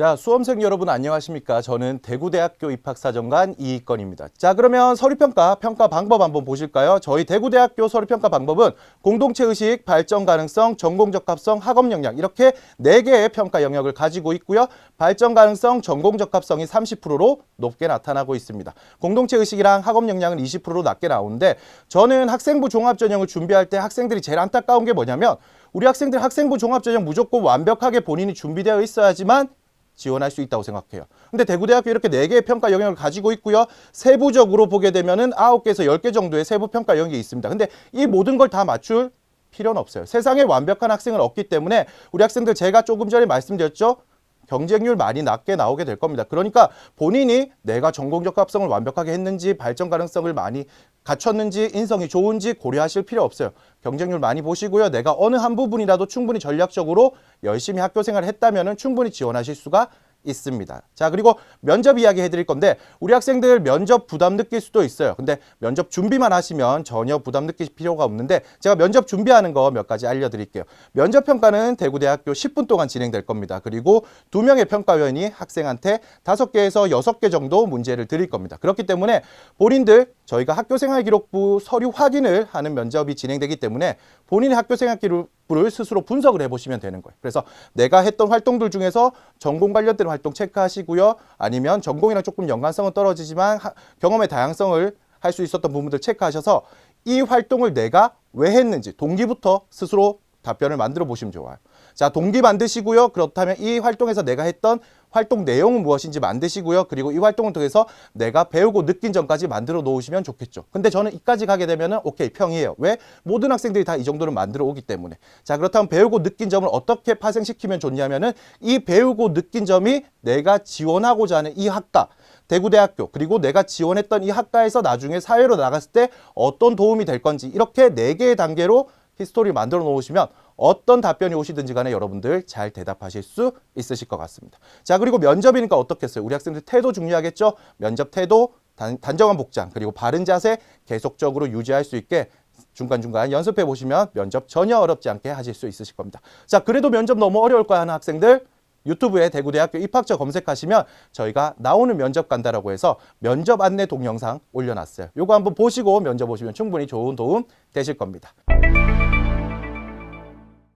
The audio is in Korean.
자, 수험생 여러분 안녕하십니까? 저는 대구대학교 입학사정관 이익건입니다. 자, 그러면 서류평가 평가 방법 한번 보실까요? 저희 대구대학교 서류평가 방법은 공동체 의식, 발전 가능성, 전공 적합성, 학업 역량 이렇게 네 개의 평가 영역을 가지고 있고요. 발전 가능성, 전공 적합성이 30%로 높게 나타나고 있습니다. 공동체 의식이랑 학업 역량은 20%로 낮게 나오는데 저는 학생부 종합 전형을 준비할 때 학생들이 제일 안타까운 게 뭐냐면 우리 학생들 학생부 종합전형 무조건 완벽하게 본인이 준비되어 있어야지만 지원할 수 있다고 생각해요. 근데 대구대학교 이렇게 네개의 평가 영역을 가지고 있고요. 세부적으로 보게 되면은 9개에서 10개 정도의 세부 평가 영역이 있습니다. 근데 이 모든 걸 다 맞출 필요는 없어요. 세상에 완벽한 학생은 없기 때문에 우리 학생들 제가 조금 전에 말씀드렸죠. 경쟁률 많이 낮게 나오게 될 겁니다. 그러니까 본인이 내가 전공 적 합성을 완벽하게 했는지 발전 가능성을 많이 갖췄는지 인성이 좋은지 고려하실 필요 없어요. 경쟁률 많이 보시고요. 내가 어느 한 부분이라도 충분히 전략적으로 열심히 학교 생활을 했다면 충분히 지원하실 수가 있습니다. 자, 그리고 면접 이야기 해드릴 건데, 우리 학생들 면접 부담 느낄 수도 있어요. 근데 면접 준비만 하시면 전혀 부담 느끼실 필요가 없는데, 제가 면접 준비하는 거 몇 가지 알려드릴게요. 면접 평가는 대구대학교 10분 동안 진행될 겁니다. 그리고 두 명의 평가위원이 학생한테 다섯 개에서 여섯 개 정도 문제를 드릴 겁니다. 그렇기 때문에 본인들 저희가 학교생활기록부 서류 확인을 하는 면접이 진행되기 때문에 본인의 학교생활기록 부를 스스로 분석을 해보시면 되는 거예요. 그래서 내가 했던 활동들 중에서 전공 관련된 활동 체크하시고요. 아니면 전공이랑 조금 연관성은 떨어지지만 하- 경험의 다양성을 할 수 있었던 부분들 체크하셔서 이 활동을 내가 왜 했는지 동기부터 스스로 답변을 만들어 보시면 좋아요. 자, 동기 만드시고요. 그렇다면 이 활동에서 내가 했던 활동 내용은 무엇인지 만드시고요. 그리고 이 활동을 통해서 내가 배우고 느낀 점까지 만들어 놓으시면 좋겠죠. 근데 저는 이까지 가게 되면은 오케이, 평이에요. 왜? 모든 학생들이 다 이 정도는 만들어 오기 때문에. 자, 그렇다면 배우고 느낀 점을 어떻게 파생시키면 좋냐면은 이 배우고 느낀 점이 내가 지원하고자 하는 이 학과, 대구대학교, 그리고 내가 지원했던 이 학과에서 나중에 사회로 나갔을 때 어떤 도움이 될 건지 이렇게 네 개의 단계로 히스토리를 만들어 놓으시면 어떤 답변이 오시든지 간에 여러분들 잘 대답하실 수 있으실 것 같습니다. 자, 그리고 면접이니까 어떻겠어요? 우리 학생들 태도 중요하겠죠? 면접 태도, 단, 단정한 복장, 그리고 바른 자세 계속적으로 유지할 수 있게 중간중간 연습해 보시면 면접 전혀 어렵지 않게 하실 수 있으실 겁니다. 자, 그래도 면접 너무 어려울 거야 하는 학생들 유튜브에 대구대학교 입학처 검색하시면 저희가 나오는 면접 간다라고 해서 면접 안내 동영상 올려놨어요. 요거 한번 보시고 면접 보시면 충분히 좋은 도움 되실 겁니다.